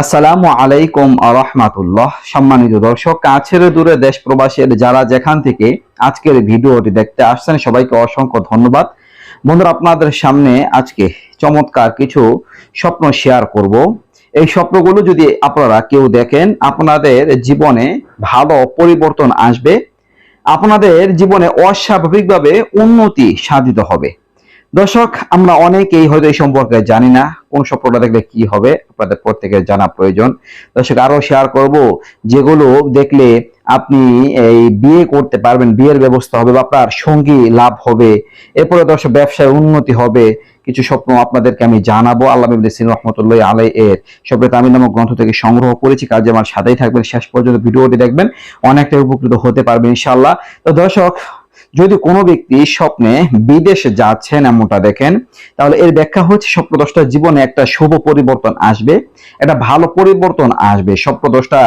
আসসালামু আলাইকুম রহমাতুল্লাহ। সম্মানিত দর্শক, কাছের দূরে দেশ প্রবাসের যারা যেখান থেকে আজকের ভিডিওটি দেখতে আসছেন, সবাইকে অসংখ্য ধন্যবাদ। বন্ধুরা, আপনাদের সামনে আজকে চমৎকার কিছু স্বপ্ন শেয়ার করব। এই স্বপ্নগুলো যদি আপনারা কেউ দেখেন, আপনাদের জীবনে ভালো পরিবর্তন আসবে। আপনাদের জীবনে অস্বাভাবিকভাবে উন্নতি সাধিত হবে। দর্শক, আমরা অনেকেই হয়তো এই সম্পর্কে জানি না কোন স্বপ্নটা দেখলে কি হবে, আপনাদের প্রত্যেকের জানা প্রয়োজন। দর্শক, আরও শেয়ার করব যেগুলো দেখলে আপনি এই বিয়ে করতে পারবেন, বিয়ের ব্যবস্থা হবে বা আপনার সঙ্গী লাভ হবে। এরপরে দর্শক, ব্যবসায় উন্নতি হবে। কিছু স্বপ্ন আপনাদেরকে আমি জানাব। আল্লাহ সিন রহমতুল্লাহ আলাই এর স্বপ্নের তামিল নামক গ্রন্থ থেকে সংগ্রহ করেছি। কাজে আমার সাথেই থাকবেন। শেষ পর্যন্ত ভিডিওটি দেখবেন। অনেকটা উপকৃত হতে পারবেন ইনশাআল্লাহ। তো দর্শক যদি কোনো ব্যক্তি স্বপ্নে বিদেশে যাচ্ছেন এমনটা দেখেন, তাহলে এর ব্যাখ্যা হচ্ছে স্বপ্নদশটা জীবনে একটা শুভ পরিবর্তন আসবে, একটা ভালো পরিবর্তন আসবে। স্বপ্নদশটা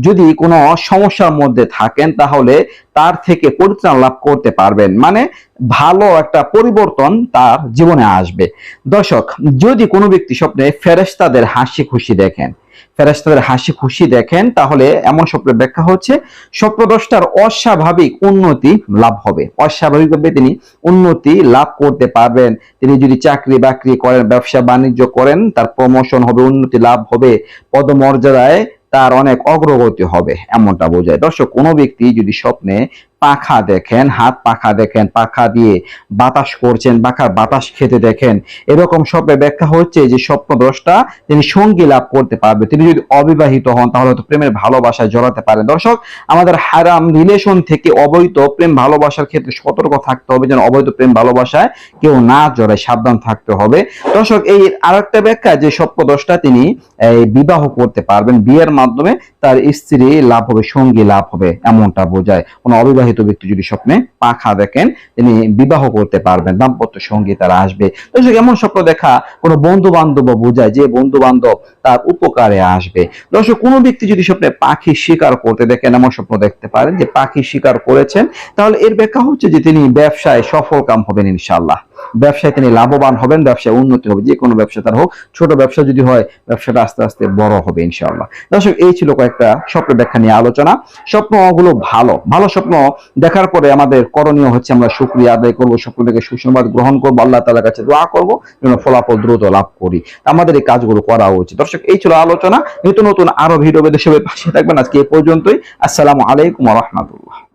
যদি কোনো সমস্যার মধ্যে থাকেন, তাহলে তার থেকে পরিত্রাণ লাভ করতে পারবেন। মানে ভালো একটা পরিবর্তন তার জীবনে আসবে। দর্শক, যদি কোনো ব্যক্তি স্বপ্নে ফেরেশতাদের হাসি খুশি দেখেন, ফেরেশতাদের হাসি খুশি দেখেন, তাহলে এমন স্বপ্নের ব্যাখ্যা হচ্ছে স্বপ্নদ্রষ্টার অস্বাভাবিক উন্নতি লাভ হবে। অস্বাভাবিকভাবে তিনি উন্নতি লাভ করতে পারবেন। তিনি যদি চাকরি বাকরি করেন, ব্যবসা বাণিজ্য করেন, তার প্রমোশন হবে, উন্নতি লাভ হবে, পদমর্যাদায় তার অনেক অগ্রগতি হবে, এমনটা বোঝায়। দর্শক, কোনো ব্যক্তি যদি স্বপ্নে পাখা দেখেন, হাত পাখা দেখেন, পাখা দিয়ে বাতাস করছেন পাখার বাতাস খেতে দেখেন। এরকম স্বপ্নে ব্যাখ্যা হচ্ছে যে স্বপ্নদ্রষ্টা তিনি সঙ্গী লাভ করতে পারবে। তিনি যদি অবিবাহিত হন, তাহলে তো প্রেমের ভালোবাসায় জড়াতে পারেন। দর্শক, আমাদের হারাম রিলেশন থেকে অবৈধ প্রেম ভালোবাসার ক্ষেত্রে সতর্ক থাকতে হবে যেন অবৈধ প্রেম ভালোবাসায় কেউ না জড়ায়, সাবধান থাকতে হবে। দর্শক, এই আরেকটা ব্যাখ্যা যে স্বপ্নদ্রষ্টা তিনি, এই বিবাহ করতে পারবেন। বিয়ের মাধ্যমে তার স্ত্রী লাভ হবে, সঙ্গী লাভ হবে, এমনটা বোঝায়। কোনো অবিবাহিত ব্যক্তি যদি স্বপ্নে পাখা দেখেন, তিনি বিবাহ করতে পারবেন, দাম্পত্য সঙ্গী তারা আসবে। দর্শক এমন স্বপ্ন দেখা কোনো বন্ধু বান্ধব বোঝায় যে বন্ধু বান্ধব তার উপকারে আসবে। দর্শক, কোনো ব্যক্তি যদি স্বপ্নে পাখি শিকার করতে দেখেন, এমন স্বপ্ন দেখতে পারেন যে পাখি শিকার করেছেন, তাহলে এর ব্যাখ্যা হচ্ছে যে তিনি ব্যবসায় সফল কাম হবেন ইনশাল্লাহ ব্যবসায় তিনি লাভবান হবেন, ব্যবসায় উন্নতি হবে, যে কোনো ব্যবসা তার হোক। ছোট ব্যবসা যদি হয়, ব্যবসাটা আস্তে আস্তে বড় হবে ইনশাআল্লাহ। দর্শক, এই ছিল কয়েকটা স্বপ্ন ব্যাখ্যা নিয়ে আলোচনা। স্বপ্নগুলো ভালো। ভালো স্বপ্ন দেখার পরে আমাদের করণীয় হচ্ছে আমরা শুক্রিয়া আদায় করব, স্বপ্ন থেকে সুসংবাদ গ্রহণ করব, আল্লাহ তালার কাছে দোয়া করব, যেন ফলাফল দ্রুত লাভ করি। আমাদের এই কাজগুলো করা উচিত। দর্শক, এই ছিল আলোচনা। নতুন নতুন আরও ভিডিও বেদে সবাই পাশে থাকবেন। আজকে এই পর্যন্তই। আসসালামু আলাইকুম রহমতুল্লাহ।